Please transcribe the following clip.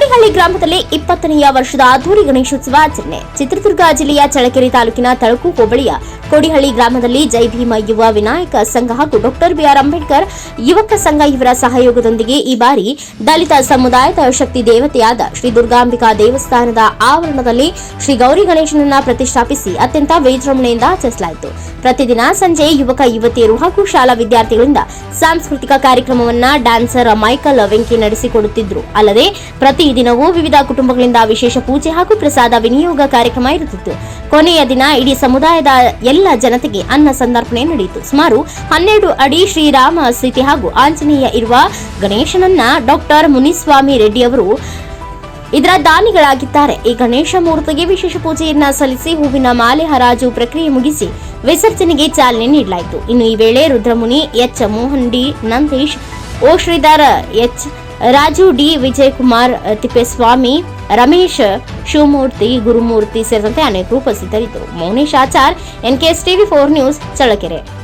ಕೋಡಿಹಳ್ಳಿ ಗ್ರಾಮದಲ್ಲಿ ಇಪ್ಪತ್ತನೆಯ ವರ್ಷದ ಅದ್ದೂರಿ ಗಣೇಶೋತ್ಸವ ಆಚರಣೆ. ಚಿತ್ರದುರ್ಗ ಜಿಲ್ಲೆಯ ಚಳಕೆರೆ ತಾಲೂಕಿನ ತಳಕು ಹೋಬಳಿಯ ಕೋಡಿಹಳ್ಳಿ ಗ್ರಾಮದಲ್ಲಿ ಜೈ ಭೀಮ ಯುವ ವಿನಾಯಕ ಸಂಘ ಹಾಗೂ ಡಾಕ್ಟರ್ ಬಿಆರ್ ಅಂಬೇಡ್ಕರ್ ಯುವಕ ಸಂಘ ಇವರ ಸಹಯೋಗದೊಂದಿಗೆ ಈ ಬಾರಿ ದಲಿತ ಸಮುದಾಯದ ಶಕ್ತಿ ದೇವತೆಯಾದ ಶ್ರೀ ದುರ್ಗಾಂಬಿಕಾ ದೇವಸ್ಥಾನದ ಆವರಣದಲ್ಲಿ ಶ್ರೀ ಗೌರಿ ಗಣೇಶನನ್ನ ಪ್ರತಿಷ್ಠಾಪಿಸಿ ಅತ್ಯಂತ ವೈಜೃಂಭಣೆಯಿಂದ ಆಚರಿಸಲಾಯಿತು. ಪ್ರತಿದಿನ ಸಂಜೆ ಯುವಕ, ಯುವತಿಯರು ಹಾಗೂ ಶಾಲಾ ವಿದ್ಯಾರ್ಥಿಗಳಿಂದ ಸಾಂಸ್ಕೃತಿಕ ಕಾರ್ಯಕ್ರಮವನ್ನ ಡ್ಯಾನ್ಸರ್ ಮೈಕಲ್ ವೆಂಕಿ ನಡೆಸಿಕೊಡುತ್ತಿದ್ರು. ಅಲ್ಲದೆ ಪ್ರತಿದಿನವೂ ವಿವಿಧ ಕುಟುಂಬಗಳಿಂದ ವಿಶೇಷ ಪೂಜೆ ಹಾಗೂ ಪ್ರಸಾದ ವಿನಿಯೋಗ ಕಾರ್ಯಕ್ರಮ ಇರುತ್ತಿತ್ತು. ಕೊನೆಯ ದಿನ ಇಡೀ ಸಮುದಾಯದ ಎಲ್ಲ ಜನತೆಗೆ ಅನ್ನ ಸಂದರ್ಪಣೆ ನಡೆಯಿತು. ಸುಮಾರು ಹನ್ನೆರಡು ಅಡಿ ಶ್ರೀರಾಮ ಸ್ಥಿತಿ ಹಾಗೂ ಆಂಜನೇಯ ಇರುವ ಗಣೇಶನನ್ನ ಡಾಕ್ಟರ್ ಮುನಿಸ್ವಾಮಿ ರೆಡ್ಡಿ ಅವರು ಇದರ ದಾನಿಗಳಾಗಿದ್ದಾರೆ. ಈ ಗಣೇಶ ಮೂರ್ತಿಗೆ ವಿಶೇಷ ಪೂಜೆಯನ್ನ ಸಲ್ಲಿಸಿ ಹೂವಿನ ಮಾಲೆ ಹರಾಜು ಪ್ರಕ್ರಿಯೆ ಮುಗಿಸಿ ವಿಸರ್ಜನೆಗೆ ಚಾಲನೆ ನೀಡಲಾಯಿತು. ಇನ್ನು ಈ ವೇಳೆ Rudramuni H. Mohan D. Nandish, O. Shridhar H. Raju D Vijayakumar, Thippeswamy, Ramesh, Shivamurthy, Gurumurthy ಸೇರಿದಂತೆ ಅನೇಕರು ಉಪಸ್ಥಿತರಿದ್ದರು. Mounesh Achar, NKS TV four news, Challakere.